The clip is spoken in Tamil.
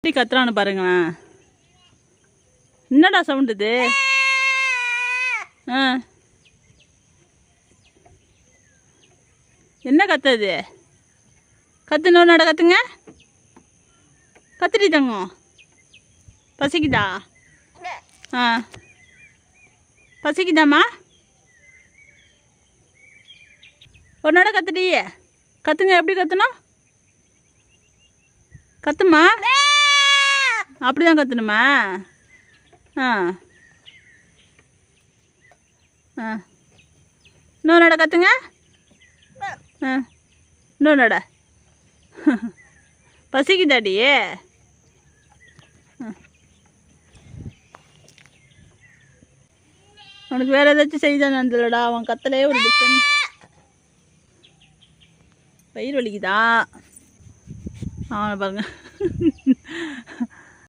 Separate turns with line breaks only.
எப்படி கத்துறான்னு பாருங்களேன். என்னடா சவுண்ட் இது? ஆ. என்ன கத்துது கத்துனோட நட கத்துங்க? கத்துடி தங்கம். பசிக்குதா? ஆ. பசிக்குதாம்மா? ஒரு நட கத்துடி. கத்துங்க எப்படி கத்துனோம் கத்துமா? அப்படிதான் கற்றுணுமா ஆ. ஆ. இன்னொரு நட கற்றுங்க ஆ. இன்னொரு நட. பசிக்குதாடி? உனக்கு வேறு ஏதாச்சும் செய்தான் வந்துலடா அவன் கத்தலே ஒரு டிஃப்ரெண்ட் பயிர் வலிக்குதா? அவனை பாருங்க.